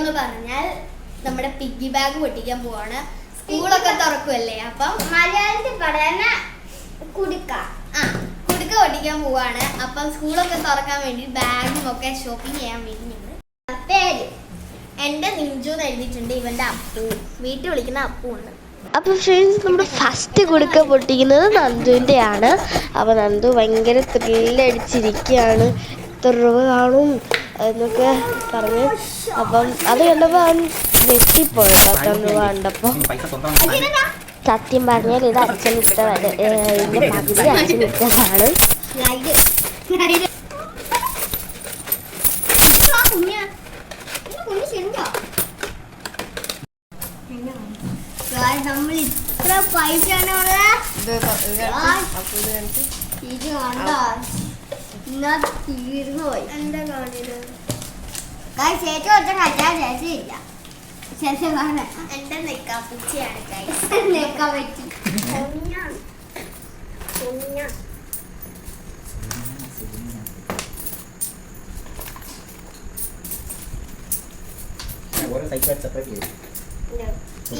എന്ന് പറഞ്ഞാൽ നമ്മുടെ പിഗ്ഗി ബാഗ് പൊട്ടിക്കാൻ പോവാണ്. സ്കൂളൊക്കെ തുറക്കുമല്ലേ അപ്പം മലയാളത്തിൽ പറയുന്ന കുടുക്ക. ആ കുടുക്ക പൊട്ടിക്കാൻ പോവാണ്. അപ്പം സ്കൂളൊക്കെ തുറക്കാൻ വേണ്ടി ബാഗും ഒക്കെ ഷോപ്പിംഗ് ചെയ്യാൻ വേണ്ടി ഞങ്ങൾ പേര്. എന്റെ നിഞ്ചു എന്ന് എഴുതിയിട്ടുണ്ട് ഇവന്റെ അപ്പു. വീട്ടിൽ വിളിക്കുന്ന അപ്പു ഉണ്ട് അപ്പോൾ ഫ്രണ്ട്സ് നമ്മുടെ ഫസ്റ്റ് കുടുക്ക പൊട്ടിക്കുന്നത് നന്ദുവിന്റെ ആണ് അപ്പോൾ നന്ദു ഭയങ്കര ത്രില്ലടിച്ചിരിക്കുകയാണ് എത്ര രൂപ കാണും? എന്നൊക്കെ പറഞ്ഞു. അപ്പം അത് കണ്ടപ്പോൾ അവൻ ഞെട്ടിപ്പോയി. കേട്ടോ കണ്ടപ്പോൾ സത്യം പറഞ്ഞാൽ ഇത് അച്ഛൻ ഇട്ട ഇതിന്റെ പകുതി അച്ഛൻ ഇട്ടതാണ് നമ്മൾ ഇത്ര പൈസ ഇത് കണ്ടോ? ഇന്നാ തീർന്നു പോയി എന്താ ചേച്ചി ഒറ്റ ചേച്ചിയില്ല എന്റെ നെക്കാപ്പുച്ചയാണ്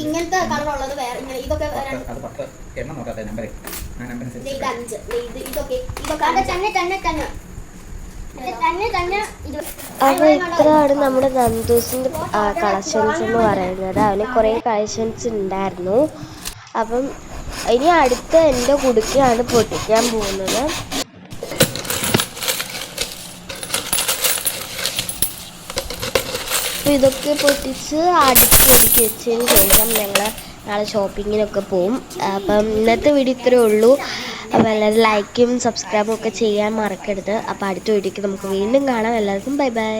ഇങ്ങനത്തെ കളറുള്ളത് വേറെ ഇങ്ങനെ ഇതൊക്കെ രണ്ട്- അത് പത്ത്. എണ്ണം നോക്കാത്ത നമ്പർ ആ നമ്പർ ഇത് അഞ്ച്. ഇത് ഇതൊക്കെ ഇതൊക്കെ അത് തന്നെ തന്നെ തന്നെ ഇത് തന്നെ തന്നെ ഇത് അപ്പോൾ ഇത്രയാണ് നമ്മുടെ നന്ദൂസിന്റെ കളക്ഷൻസ് എന്ന് പറയുന്നത്. അവന് കുറേ കളക്ഷൻസ് ഉണ്ടായിരുന്നു. അപ്പം ഇനി അടുത്ത എന്റെ കുടുക്കയാണ് പൊട്ടിക്കാൻ പോകുന്നത്. ഇതൊക്കെ പൊട്ടിച്ച് അടുത്ത് ഒതുക്കി വെച്ചതിന് ശേഷം ഞങ്ങൾ നാളെ ഷോപ്പിങ്ങിനൊക്കെ പോവും. അപ്പം ഇന്നത്തെ വീഡിയോ ഇത്രയേ ഉള്ളൂ. അപ്പോൾ എല്ലാവരും ലൈക്കും സബ്സ്ക്രൈബും ഒക്കെ ചെയ്യാൻ മറക്കരുത്. അപ്പോൾ അടുത്ത വീഡിയോക്ക് നമുക്ക് വീണ്ടും കാണാം. എല്ലാവർക്കും ബൈ ബൈ